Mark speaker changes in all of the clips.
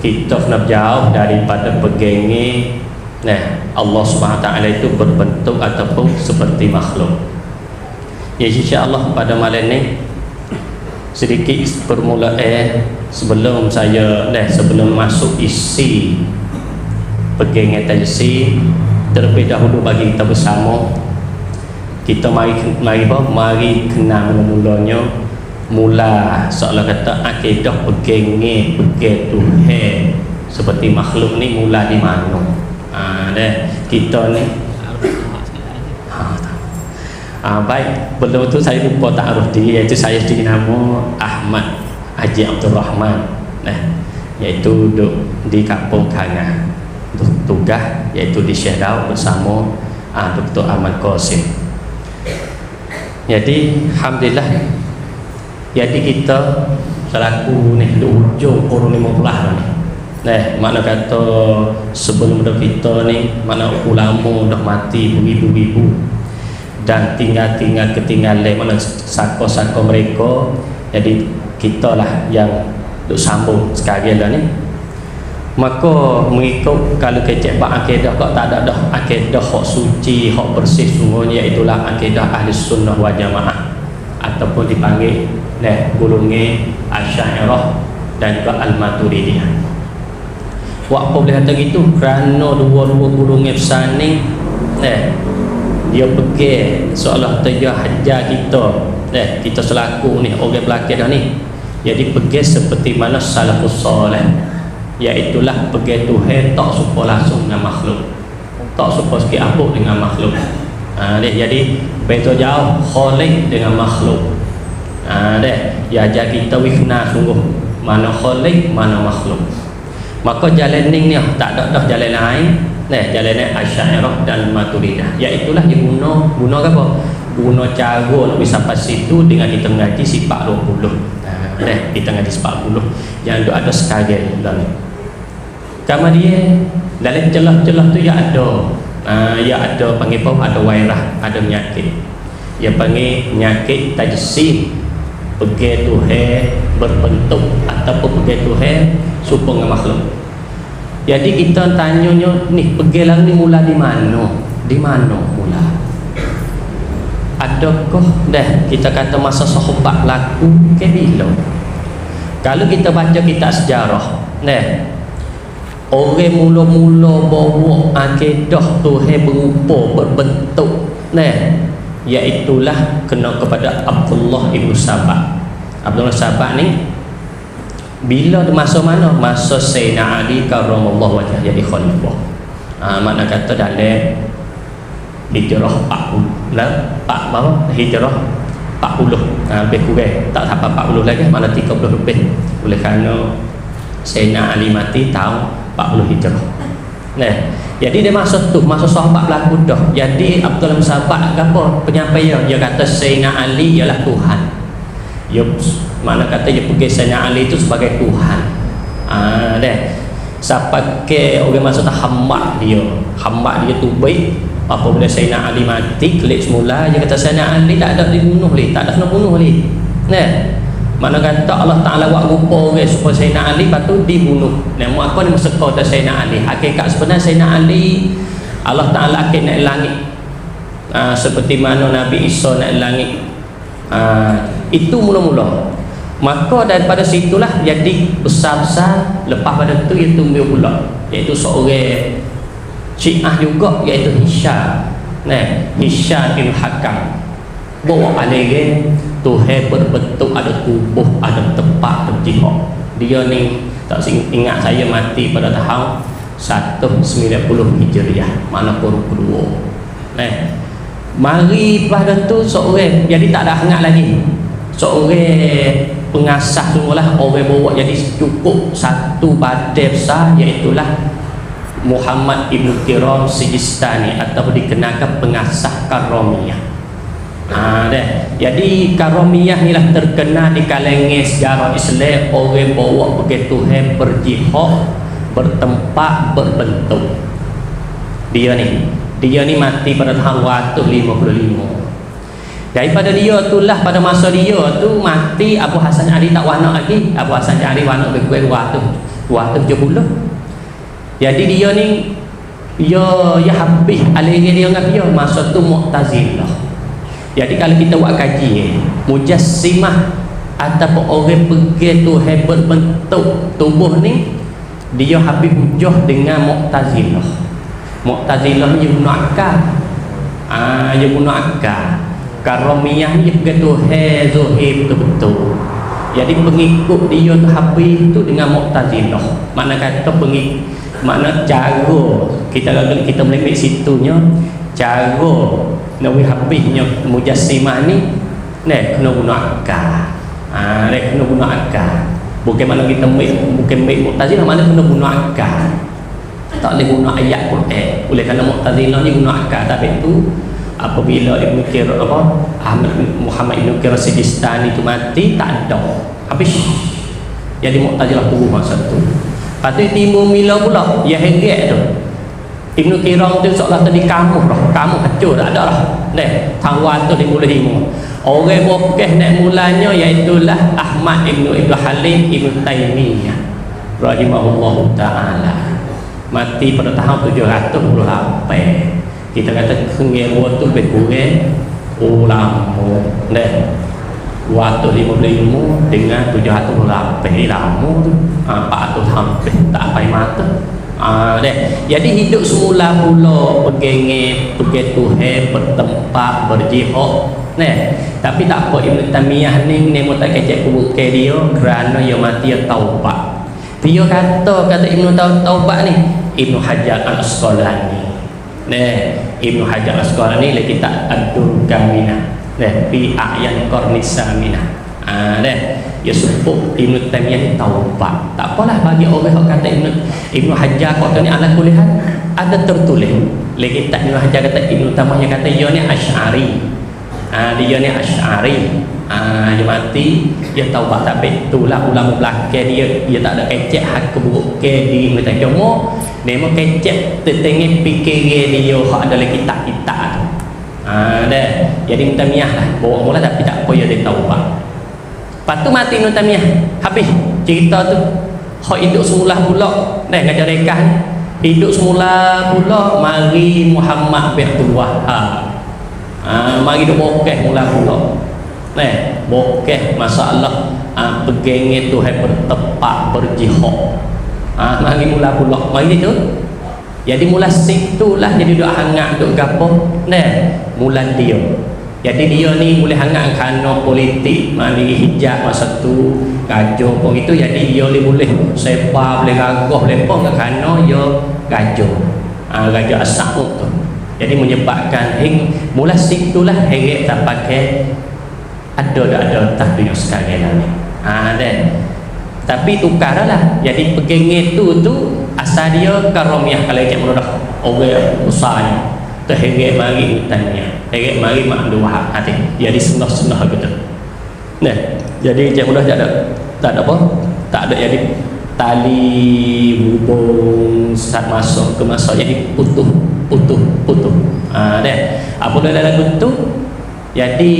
Speaker 1: kita kena jauh daripada pegengi nah Allah taala itu berbentuk ataupun seperti makhluk. Ya insyaallah pada malam ni sedikit permulaan eh, sebelum saya nah sebelum masuk isi pegengi tajsi terlebih dahulu bagi kita bersama. Kita mari mari apa? Mari kenal mula-mulanya mula seolah kata akidah pegengi pegeng Tuhan seperti makhluk ni mula di mana? Ha, deh kita ni. Ha, ha, baik. Belum tu saya lupa ta'aruf diri iaitu saya di nama Ahmad Haji Abdul Rahman nah, iaitu duduk di kampung Kanga tugas iaitu di Syedau bersama ah, Dr. Ahmad Qasim jadi Alhamdulillah jadi kita selaku ni di ujung kurun 50 ni. Nah, mana kata sebelum dah kita ni mana ulama dah mati beribu-ribu. Dan tinggal-tinggal ketinggalan mana sako-sako mereka. Jadi kita lah yang duk sambung sekali lah ni. Maka mengikut kalau kecek bak akidah kok tak ada dah akidah hak suci hak bersih sungguhnya itulah akidah ahli sunnah wal jamaah. Ataupun dipanggil nah golongan Asy'ariyah dan juga Al-Maturidiyah. Wa apa boleh kata gitu kerana dua-dua golongan besar ni nah dia pergi seolah dia hajar kita. Nah kita selaku ni orang belakang dah ni. Jadi pergi seperti mana salafus soleh. Iaitulah pergi Tuhan tak suka langsung dengan makhluk. Tak suka sikit apa dengan makhluk. Ha, jadi betul jauh khalik dengan makhluk ha, deh ya ajar kita wikna sungguh. Mana khalik mana makhluk. Maka jalan ni ni tak ada dah jalan lain. Nah jalan ni asy'ariyah dan maturidah iaitulah dia guna. Guna apa? Guna cara nak bisa pas situ dengan kita mengaji sifat 20 ha, deh kita mengaji sifat 20 yang ada ada sekali dalam Kama dia dalam celah-celah tu ya ada. Uh, ya ada panggil apa? Ada wairah ada penyakit. Ya panggil penyakit tajsim pergi Tuhan berbentuk ataupun pergi Tuhan serupa dengan makhluk. Jadi kita tanyanya ni pergi lah ni mula di mana? Di mana mula? Adakah dah kita kata masa sahabat laku ke bila kalau kita baca kitab sejarah dah orang mula-mula bawa akidah Tuhan berupa berbentuk nah iaitulah kena kepada Abdullah ibnu Sabah. Abdullah Sabah ni bila masa mana? Masa Sayyidina Ali karramallahu wajah jadi khalifah. Ha, makna kata dalam hijrah 40 lah 4 berapa? Hijrah 40 ha, lebih kurang. Tak sampai 40 lagi mana 30 lebih. Oleh kerana Sayyidina Ali mati tahun 40 hijrah nah jadi dia masuk tu masuk sahabat berlaku dah. Jadi Abdul sahabat apa penyampaian dia? Kata Sayyidina Ali ialah Tuhan. Dia mana kata dia pergi Sayyidina Ali itu sebagai Tuhan. Ah deh. Siapa ke orang tak hamba dia. Hamba dia tu baik. Apa bila Sayyidina Ali mati klik semula dia kata Sayyidina Ali tak ada dibunuh li tak ada kena bunuh li nah mana kata Allah Ta'ala buat rupa orang supaya Sayyidina Ali lepas tu dibunuh. Nama apa ni meseka atas Sayyidina Ali? Hakikat sebenarnya Sayyidina Ali Allah Ta'ala akan naik langit. Uh, seperti mana Nabi Isa naik langit. Uh, itu mula-mula. Maka daripada situlah jadi besar-besar lepas pada itu ia tumbuh pula. Iaitu seorang syiah juga iaitu Hisham. Nah, Hisham bin Hakam. Bawa alih Tuhan berbentuk ada tubuh ada tempat berjihad dia ni tak ingat saya mati pada tahun 190 Hijriah. Mana pun kedua. Eh mari pada tu seorang jadi tak ada hangat lagi. Seorang pengasah semualah orang bawa jadi cukup satu badai besar iaitulah Muhammad Ibn Kiram Sijistani atau dikenalkan pengasah Karomiyah Ha, deh. Jadi ni lah terkenal di kalangan sejarah Islam orang bawa pergi Tuhan berjihad bertempat berbentuk. Dia ni, dia ni mati pada tahun 155. Daripada dia tu lah pada masa dia tu mati Abu Hasan Ali tak warna lagi. Abu Hasan Ali warna lebih kurang 200. waktu tujuh puluh jadi dia ni dia ya habis alih dia dengan dia masa tu mu'tazilah jadi kalau kita buat kaji eh, mujassimah ataupun orang pergi tu hebat bentuk tubuh ni dia habis hujah dengan mu'tazilah. Mu'tazilah ni guna akal. Ah dia guna akal. Karomiyah ni pergi tu he zuhir betul-betul jadi pengikut dia tu habis tu dengan mu'tazilah. Mana kata pengikut makna cara. Kita kita melemik situnya cara nawi habisnya mujassimah ni ne kena guna akal. Ha ne kena guna akal. Bukan mana kita mek bukan mek mu'tazilah mana kena guna akal. Tak boleh guna ayat Quran. Oleh kerana mu'tazilah ni guna akal. Tapi itu apabila Ibn Kir apa Ahmad Muhammad Ibn Kir Sidistani itu mati tak ada. Habis. Jadi mu'tazilah turun masa tu. Lepas tu timur mila pula. Ya heret tu Ibnu Kirang tu seolah tadi kamu dah. Kamu hancur tak ada lah Nih Tangwan tu di mula himu Orang bokeh nak mulanya Iaitulah Ahmad Ibnu Ibnu Halim Ibnu Taymiyah Rahimahullah Ta'ala. Mati pada tahun 700 Kita kata Kengewa tu lebih kurang Ulama Nih waktu lima ilmu dengan tujuh ratus berapa lama tu. Ha, empat ratus hampir tak apa mata ha, deh. jadi hidup semula pula pergi pergi Tuhan bertempat berjihad Nah, tapi tak apa Ibn Tamiyah ni ni tak kecek kubur dia kerana dia mati dia taubat. Dia kata kata Ibn Taubat ni Ibn Hajar Al-Asqalani. Nah, Ibn Hajar Al-Asqalani lagi tak adur kamina deh fi a'yan qarnis saminah ah deh ya supuk Ibnu Taimiyah taubat. Tak apalah bagi orang yang kata Ibnu Ibnu Hajar kata ni ala kulihan ada tertulis. Lagi tak Ibnu Hajar kata Ibnu Taimiyah kata dia ni Asy'ari ah dia ni Asy'ari ah dia mati dia taubat tapi itulah ulama belakang dia. Dia tak ada kecek hak keburuk ke diri mereka. Cuma memang kecek tetengah fikir dia hak ada lagi tak kita tu. Ha, dah. Jadi mutamiah lah. Bawa mula tapi tak apa dia tahu pak. Lepas tu mati mutamiah. Habis cerita tu. Hak hidup semula pula. Dah ngajar rekah ni. Hidup semula pula. Mari Muhammad Abdul Wahab. Ha, mari dia bokeh mula pula. Nih, bokeh masalah ha, pegenge tu hai bertepak berjihad. Ha, mari mula pula. Mari tu. Jadi mula situ lah jadi duk hangat duk gapo. Nah, mula dia. Jadi dia ni boleh hangat kerana politik mari hijab masa tu gajo pun itu jadi dia boleh boleh sepa boleh gagah boleh pun kerana dia gajo. Ah ha, gajo asak tu. Jadi menyebabkan hing mula situ lah heret tak pakai ada dah ada tak dunia sekarang ni. Ah ha, Tapi tukarlah jadi pegenge tu tu asal dia karomiah kalau cik mudah orang usahanya terheret mari hutannya. Heret mari mak dua hati jadi senah-senah gitu nah jadi cik mudah tak ada tak ada apa? Tak ada jadi tali hubung saat masuk ke masa jadi putuh putuh putuh. Ha, deh apa dah lagu tu? Jadi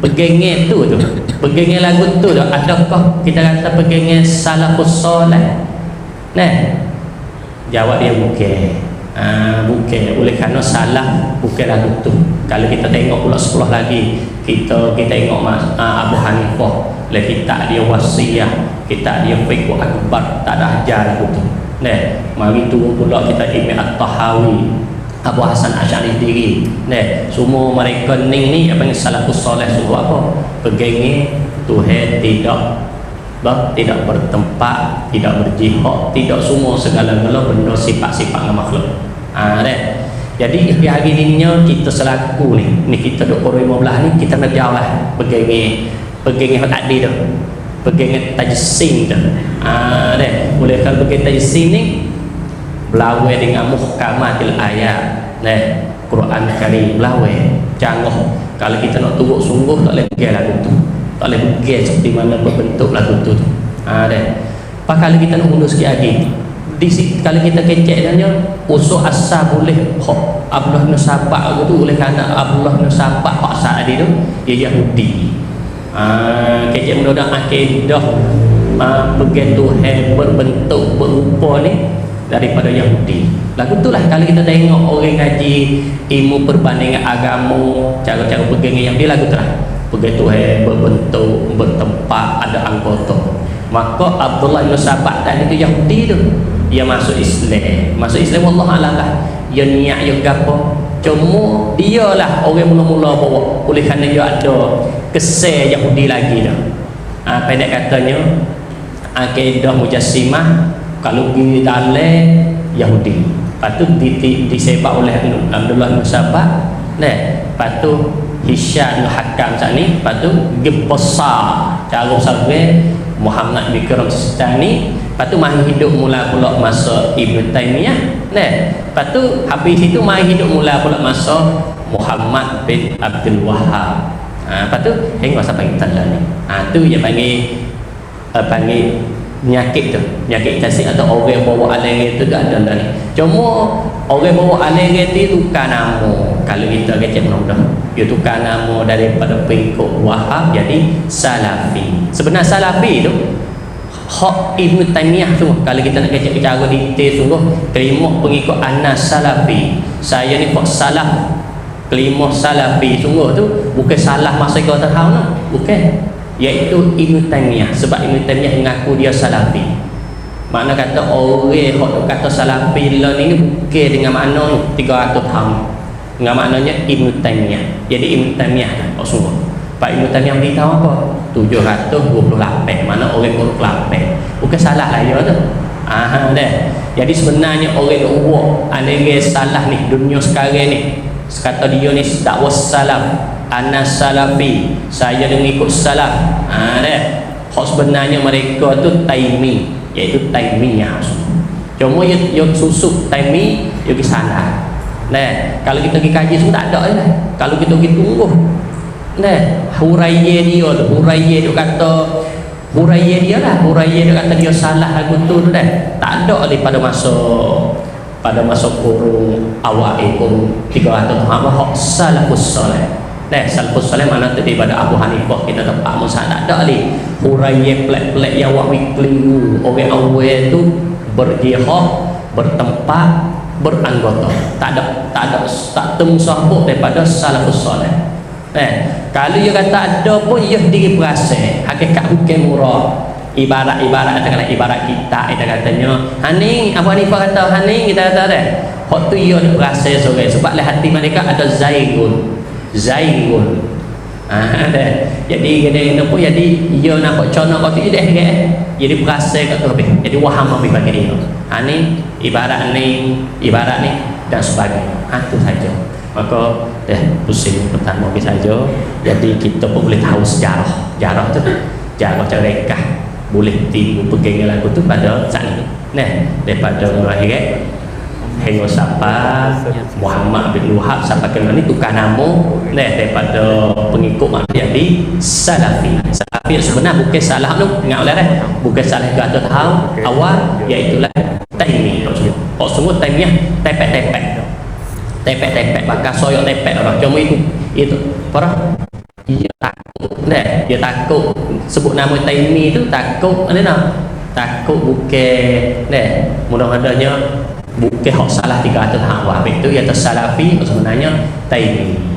Speaker 1: pegenge tu tu pegenge lagu tu tu adakah kita kata pegenge salafus soleh? Nah jawab dia bukan ha, bukan. Oleh kerana salah bukanlah betul kalau kita tengok pula sekolah lagi kita kita tengok ha, Abu Hanifah lah kita dia wasiah kita dia fiqh akbar tak ada ajar betul nah mari tu pula kita Ibn At-Tahawi Abu Hasan Asy'ari diri nah semua mereka ni ni apa yang salafus soleh semua apa? Pegangi Tuhan tidak bah, tidak bertempat, tidak berjihad, tidak semua segala-gala benda sifat-sifat makhluk. Ha, deh. Jadi di hari ini kita selaku ni, ni kita duk pukul 15 ni kita jauh lah pegangi pegangi hak tadi tu. Pegangi tajsim tu. Ha, deh. Boleh kalau pegangi tajsim ni belawai dengan muhkamatil ayat. Deh. Quran Karim belawai. Canggih. Kalau kita nak turut sungguh tak boleh pergi lagu tu tak boleh pergi seperti mana berbentuk lagu tu ha, dan apa kalau kita nak undur sikit lagi di kalau kita kecek dan usul asal boleh hok Abdullah bin Sabak tu oleh kerana Abdullah bin Sabak hak asal tadi tu dia Yahudi. Ha, kecek mudah-mudahan akidah uh, pergi Tuhan berbentuk berupa ni daripada Yahudi. Lagu tu lah kalau kita tengok orang ngaji ilmu perbandingan agama cara-cara pergi dengan Yahudi lagu tu lah. Pergi Tuhan berbentuk bertempat ada anggota. Maka Abdullah bin Sabah tadi tu Yahudi tu dia masuk Islam. Masuk Islam Allah Alam lah dia niat dia gapo. Cuma dia lah orang mula-mula bawa oleh kerana dia ada. Kesel Yahudi lagi dah. Ha, pendek katanya akidah mujassimah kalau pergi dalam Yahudi. Lepas tu disebab oleh Abdullah bin Sabah. Nah, lepas tu Hisham Hakam saat ni lepas tu gebesar cara sampai Muhammad bin Karam Sistani lepas tu mahu hidup mula pula masa Ibn Taymiyah nah, lepas tu habis itu mahu hidup mula pula masa Muhammad bin Abdul Wahab ha, lepas tu tengok siapa yang tanda ni. Ha, tu yang panggil uh, panggil penyakit tu. Penyakit tasik atau orang bawa alengi tu tak ada ni. Cuma orang bawa alengi tu tukar nama. Kalau kita kecil mudah dia tukar nama daripada pengikut wahab jadi salafi. Sebenarnya salafi tu hak Ibn Taymiyah tu kalau kita nak kecil bicara detail sungguh terima pengikut Anas Salafi. Saya ni kok salah. Kelima Salafi sungguh tu bukan salah masa kau tahu no? bukan. Iaitu Ibn Taymiyah sebab Ibn Taymiyah mengaku dia Salafi. Mana kata orang yang kata Salafi lah ni bukan dengan makna 300 tahun dengan maknanya Ibn Taymiyah jadi Ibn Taymiyah kan oh sungguh. Pak Ibn Taymiyah beritahu apa 728 mana orang kuruk 8 bukan salah lah ya tu Aha, dah. Jadi sebenarnya orang yang Anega salah ni Dunia sekarang ni Kata dia ni dakwah salam Anas salafi Saya dengan ikut salaf ha, dah. Hak sebenarnya mereka tu Taimi Iaitu Taimiyah Cuma yang, yang susuk Taimi Yang sana Nah, kalau kita pergi kaji semua tak ada lah. Kalau kita pergi tunggu. Nah, huraiye dia tu, huraiye dia kata huraiye dia lah, huraiye dia kata dia salah lagu tu dah. Tak ada daripada masa pada masa kurung awal kurung 300 tahun apa salafus soleh. Nah, salafus soleh mana tu daripada Abu Hanifah kita tempat Musa tak ada ni. Huraiye plek-plek yang awak keliru orang awal tu berjihad bertempat beranggota tak ada tak ada tak temu sahabat daripada salafus soleh eh kalau dia kata ada pun ia diri perasa hakikat hukum murah. Ibarat-ibarat katakanlah ibarat kita kita katanya hani apa ni kata hani kita kata dah hak tu ia perasa sore sebab lah hati mereka ada zaigun zaigun ah dah jadi kena pun jadi ia nak contoh kau tu dah ke jadi perasa kat tu jadi waham ambil bagi dia. Ha, ni ibarat ni ibarat ni dan sebagainya. Ha, itu saja. Maka eh pusing pertama kita saja. Jadi kita pun boleh tahu sejarah. Sejarah tu sejarah cerita boleh timbul pegang lagu tu pada saat ini. Nah daripada melahirkan Henggo Sapa Muhammad bin Luhab Sapa kenal ni? Tukar nama. Nah, daripada pengikut maksudnya di Salafi. Salafi sebenarnya bukan salah tu. Ingat oleh bukan salah ke atas awal iaitu lah taimi oh semua taiminya tepek-tepek tepek-tepek bakal soyok tepek orang. Cuma itu itu. Para dia takut nah dia takut. Sebut nama taimi tu takut. Ada nak takut bukan nah mudah-mudahnya bukan hak salah tiga atas hak itu iaitu salafi sebenarnya taimi